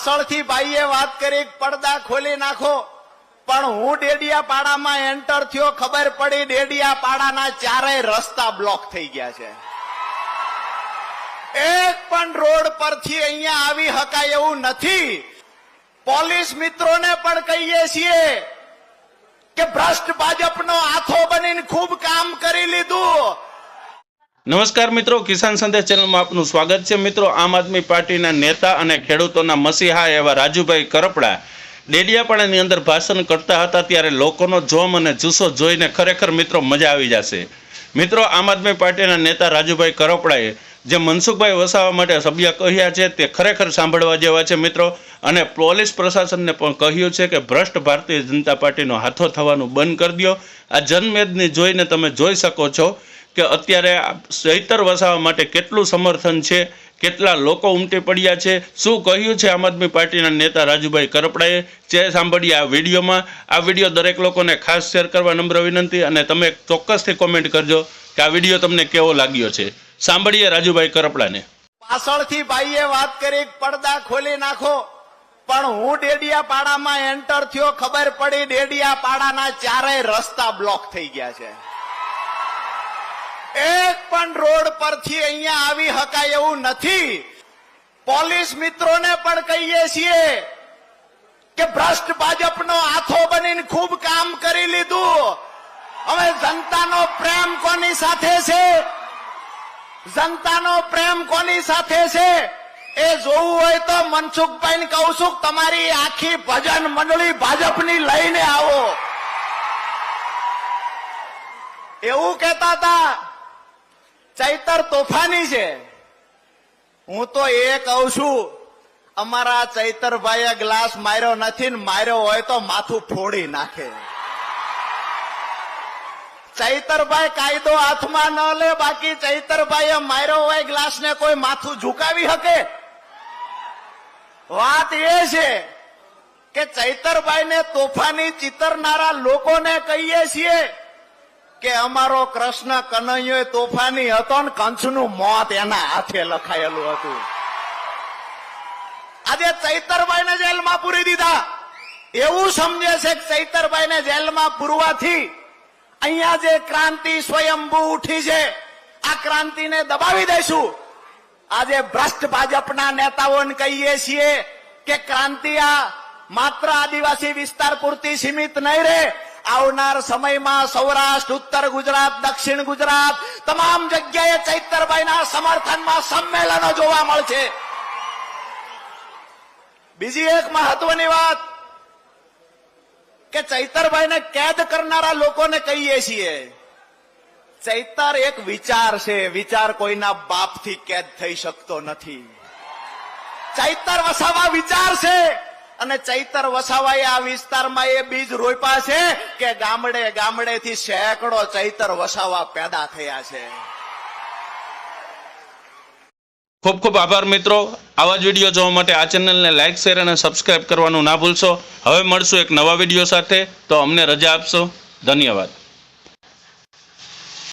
પાછળથી ભાઈએ વાત કરી, પડદા ખોલી નાખો. પણ હું ડેડિયાપાડામાં એન્ટર થયો, ખબર પડી ડેડિયાપાડાના ચારેય રસ્તા બ્લોક થઈ ગયા છે. એક પણ રોડ પરથી અહીંયા આવી શકાય એવું નથી. પોલીસ મિત્રોને પણ કહીએ છીએ કે ભ્રષ્ટ ભાજપનો આથો બનીને ખૂબ કામ કરી લીધું. નમસ્કાર મિત્રો, કિસાન સંદેશ ચેનલમાં આપનું સ્વાગત છે. મિત્રો, આમ આદમી પાર્ટીના નેતા અને ખેડૂતોના મસીહા એવા રાજુભાઈ કરપડા ડેડિયાપાડાની અંદર ભાષણ કરતા હતા ત્યારે લોકોનો જોમ અને જુસ્સો જોઈને ખરેખર મિત્રો મજા આવી જશે. મિત્રો, આમ આદમી પાર્ટીના નેતા રાજુભાઈ કરપડાએ જે મનસુખભાઈ વસાવા માટે સભ્ય કહ્યા છે તે ખરેખર સાંભળવા જેવા છે, મિત્રો. અને પોલીસ પ્રશાસનને પણ કહ્યું છે કે ભ્રષ્ટ ભારતીય જનતા પાર્ટીનો હાથો થવાનું બંધ કરી દો આ જનમેદની જોઈને તમે જોઈ શકો છો કે અત્યારે ચૈતર વસાવા માટે કેટલું સમર્થન છે, કેટલા લોકો ઉમટી પડ્યા છે, શું કહ્યું છે આમ આદમી પાર્ટીના નેતા રાજુભાઈ કરપડાએ? જે સાંભળીએ આ વિડીયોમાં. આ વીડિયો દરેક લોકોને ખાસ શેર કરવા નમ્ર વિનંતી અને તમે ચોક્કસથી કોમેન્ટ કરજો કે આ વીડિયો તમને કેવો લાગ્યો છે. સાંભળીએ રાજુભાઈ કરપડાને. પાછળથી ભાઈએ વાત કરી, પડદા ખોલી નાખો. પણ હું ડેડિયા પાડામાં એન્ટર થયો, ખબર પડી ડેડિયા પાડાના ચારેય રસ્તા બ્લોક થઈ ગયા છે. એક પણ રોડ પરથી અહીંયા આવી શકાય એવું નથી. પોલીસ મિત્રોને પણ કહીએ છીએ કે ભ્રષ્ટ ભાજપનો આથો બનીને ખૂબ કામ કરી લીધું. હવે જનતાનો પ્રેમ કોની સાથે છે? જનતાનો પ્રેમ કોની સાથે છે? એ જોવું હોય તો મનસુખભાઈ કહું છું, તમારી આખી ભજન મંડળી ભાજપની લઈને આવો. એવું કહેતા હતા ચૈતર તોફાની છે. હું તો એ કહું છું, અમારા ચૈતરભાઈએ ગ્લાસ માર્યો નથી માર્યો હોય તો માથું ફોડી નાખે. ચૈતરભાઈ કાયદો હાથમાં ન લે, બાકી ચૈતરભાઈએ માર્યો હોય ગ્લાસ ને કોઈ માથું ઝુકાવી શકે? વાત એ છે કે ચૈતરભાઈ ને તોફાની ચિતરનારા લોકોને કહીએ છીએ કે અમારો કૃષ્ણ કનૈયો તોફાની હતો ને કંસનું મોત એના હાથે લખાયેલું હતું. આજે ચૈતરભાઈને જેલમાં પૂરી દીધા. એવું સમજે છે કે ચૈતરભાઈને જેલમાં પૂરવાથી અહીંયા જે ક્રાંતિ સ્વયંભૂ ઉઠી છે, આ ક્રાંતિને દબાવી દઈશું. આજે ભ્રષ્ટ ભાજપના નેતાઓને કહીએ છીએ કે ક્રાંતિ આ માત્ર આદિવાસી વિસ્તાર પૂરતી સીમિત નહીં રહે આવનાર સમયમાં સૌરાષ્ટ્ર, ઉત્તર ગુજરાત, દક્ષિણ ગુજરાત તમામ જગ્યાએ ચૈતરભાઈના સમર્થનમાં સંમેલનો જોવા મળશે. બીજી એક મહત્વની વાત કે ચૈતરભાઈને કેદ કરનારા લોકોને કહીએ છીએ. ચૈતર એક વિચાર છે, વિચાર કોઈના બાપથી કેદ થઈ શકતો નથી. ચૈતર વસાવા વિચાર છે. અને ચૈતર વસાવાએ આ વિસ્તારમાં એ બીજ રોપ્યા છે કે ગામડે ગામડેથી સેંકડો ચૈતર વસાવા પેદા થયા છે. ખૂબ ખૂબ આભાર મિત્રો. આવા જ વીડિયો જોવા માટે આ ચેનલને લાઇક શેર અને સબસ્ક્રાઇબ કરવાનું ના ભૂલશો. હવે મળશું એક નવા વીડિયો સાથે. તો અમને રજા આપશો. ધન્યવાદ.